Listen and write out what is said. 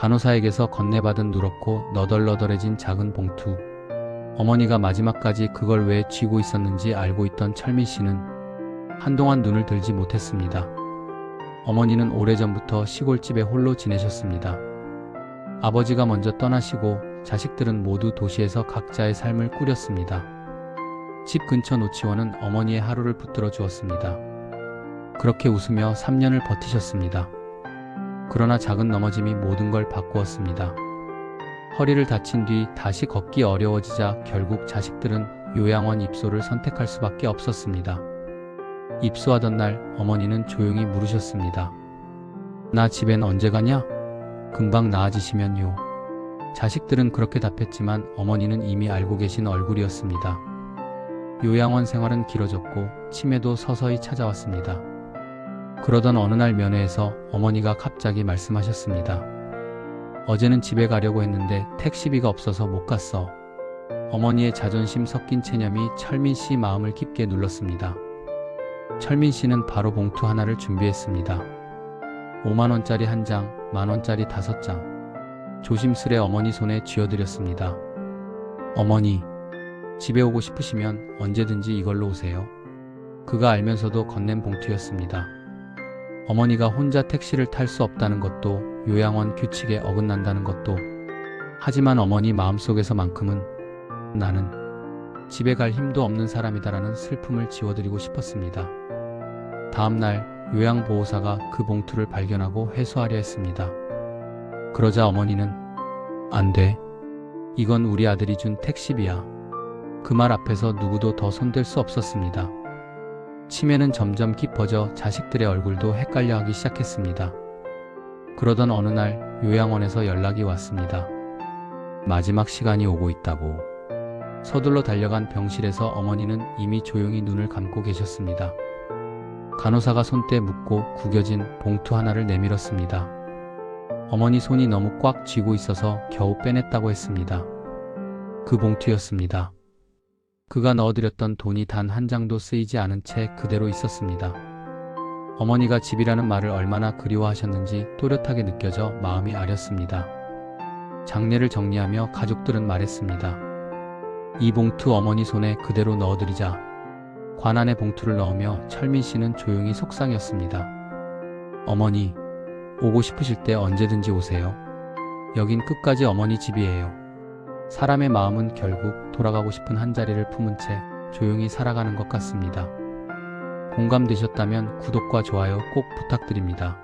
간호사에게서 건네받은 누렇고 너덜너덜해진 작은 봉투. 어머니가 마지막까지 그걸 왜 쥐고 있었는지 알고 있던 철민 씨는 한동안 눈을 들지 못했습니다. 어머니는 오래전부터 시골집에 홀로 지내셨습니다. 아버지가 먼저 떠나시고 자식들은 모두 도시에서 각자의 삶을 꾸렸습니다. 집 근처 노치원은 어머니의 하루를 붙들어 주었습니다. 그렇게 웃으며 3년을 버티셨습니다. 그러나 작은 넘어짐이 모든 걸 바꾸었습니다. 허리를 다친 뒤 다시 걷기 어려워지자 결국 자식들은 요양원 입소를 선택할 수밖에 없었습니다. 입소하던 날 어머니는 조용히 물으셨습니다. 나 집엔 언제 가냐? 금방 나아지시면요. 자식들은 그렇게 답했지만 어머니는 이미 알고 계신 얼굴이었습니다. 요양원 생활은 길어졌고 치매도 서서히 찾아왔습니다. 그러던 어느 날 면회에서 어머니가 갑자기 말씀하셨습니다. 어제는 집에 가려고 했는데 택시비가 없어서 못 갔어. 어머니의 자존심 섞인 체념이 철민 씨 마음을 깊게 눌렀습니다. 철민 씨는 바로 봉투 하나를 준비했습니다. 5만원짜리 한 장, 만원짜리 다섯 장. 조심스레 어머니 손에 쥐어드렸습니다. 어머니, 집에 오고 싶으시면 언제든지 이걸로 오세요. 그가 알면서도 건넨 봉투였습니다. 어머니가 혼자 택시를 탈 수 없다는 것도 요양원 규칙에 어긋난다는 것도 하지만 어머니 마음속에서만큼은 나는 집에 갈 힘도 없는 사람이다라는 슬픔을 지워드리고 싶었습니다. 다음날 요양보호사가 그 봉투를 발견하고 회수하려 했습니다. 그러자 어머니는 안 돼. 이건 우리 아들이 준 택시비야. 그 말 앞에서 누구도 더 손댈 수 없었습니다. 치매는 점점 깊어져 자식들의 얼굴도 헷갈려 하기 시작했습니다. 그러던 어느 날 요양원에서 연락이 왔습니다. 마지막 시간이 오고 있다고. 서둘러 달려간 병실에서 어머니는 이미 조용히 눈을 감고 계셨습니다. 간호사가 손때 묶고 구겨진 봉투 하나를 내밀었습니다. 어머니 손이 너무 꽉 쥐고 있어서 겨우 빼냈다고 했습니다. 그 봉투였습니다. 그가 넣어드렸던 돈이 단 한 장도 쓰이지 않은 채 그대로 있었습니다. 어머니가 집이라는 말을 얼마나 그리워하셨는지 또렷하게 느껴져 마음이 아렸습니다. 장례를 정리하며 가족들은 말했습니다. 이 봉투 어머니 손에 그대로 넣어드리자. 관 안에 봉투를 넣으며 철민 씨는 조용히 속상했습니다. 어머니, 오고 싶으실 때 언제든지 오세요. 여긴 끝까지 어머니 집이에요. 사람의 마음은 결국 돌아가고 싶은 한 자리를 품은 채 조용히 살아가는 것 같습니다. 공감되셨다면 구독과 좋아요 꼭 부탁드립니다.